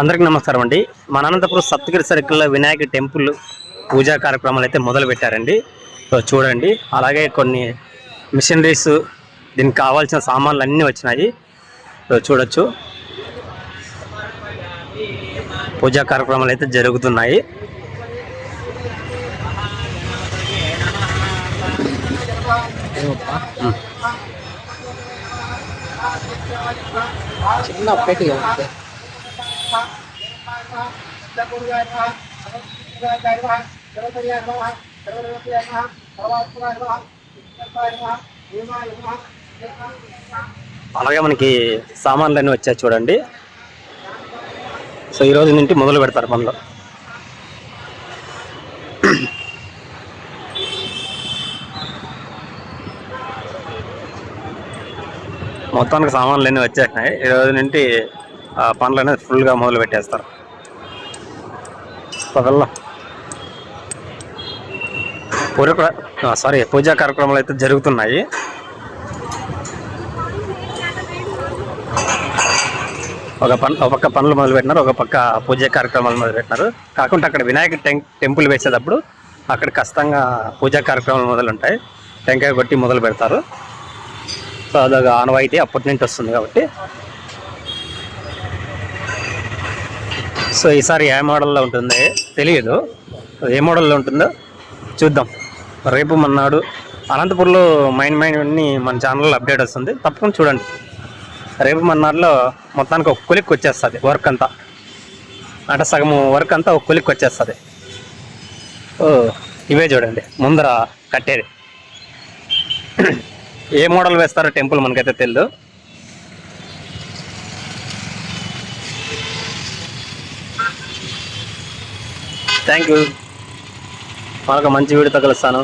అందరికీ నమస్కారం అండి. మన అనంతపురం సప్తగిరి సర్కిల్లో వినాయక టెంపుల్ పూజా కార్యక్రమాలు అయితే మొదలు పెట్టారండి. చూడండి అలాగే కొన్ని మిషనరీస్ దీనికి కావాల్సిన సామాన్లు అన్నీ వచ్చినాయి చూడొచ్చు. పూజా కార్యక్రమాలు అయితే జరుగుతున్నాయి. చిన్న పెట్టి అలాగే మనకి సామాన్లు అన్నీ వచ్చాయి చూడండి. సో ఈ రోజు నుండి మొదలు పెడతారు పనులు. మొత్తానికి సామాన్లు అన్నీ వచ్చేసినాయి. ఈ రోజు నుండి పనులు అనేది ఫుల్గా మొదలు పెట్టేస్తారు. పదల్లా పూజ సారీ పూజా కార్యక్రమాలు అయితే జరుగుతున్నాయి. ఒక పన్ ఒక పక్క పనులు మొదలు పెట్టినారు ఒక పక్క పూజ కార్యక్రమాలు మొదలు పెట్టినారు. కాకుండా అక్కడ వినాయక టెం టెంపుల్ వేసేటప్పుడు అక్కడ ఖచ్చితంగా పూజా కార్యక్రమాలు మొదలుంటాయి టెంకాయ కొట్టి మొదలు పెడతారు. సో అదొక ఆనవాయితీ అప్పటి నుంచి వస్తుంది కాబట్టి. సో ఈసారి ఏ మోడల్లో ఉంటుంది తెలియదు ఏ మోడల్లో ఉంటుందో చూద్దాం. రేపు మన్నాడు అనంతపూర్లో మైన్ మైన్ అన్ని మన ఛానల్లో అప్డేట్ వస్తుంది. తప్పకుండా చూడండి. రేపు మన్నాడులో మొత్తానికి ఒక కొలిక్ వచ్చేస్తుంది వర్క్ అంతా. అంటే సగం వర్క్ అంతా ఒక కొలిక్ వచ్చేస్తుంది. ఓ ఇవే చూడండి. ముందర కట్టేది. ఏ మోడల్ వేస్తారో టెంపుల్ మనకైతే తెలియదు థ్యాంక్ యూ మరొక మంచి వీడియోతో కలుస్తాను.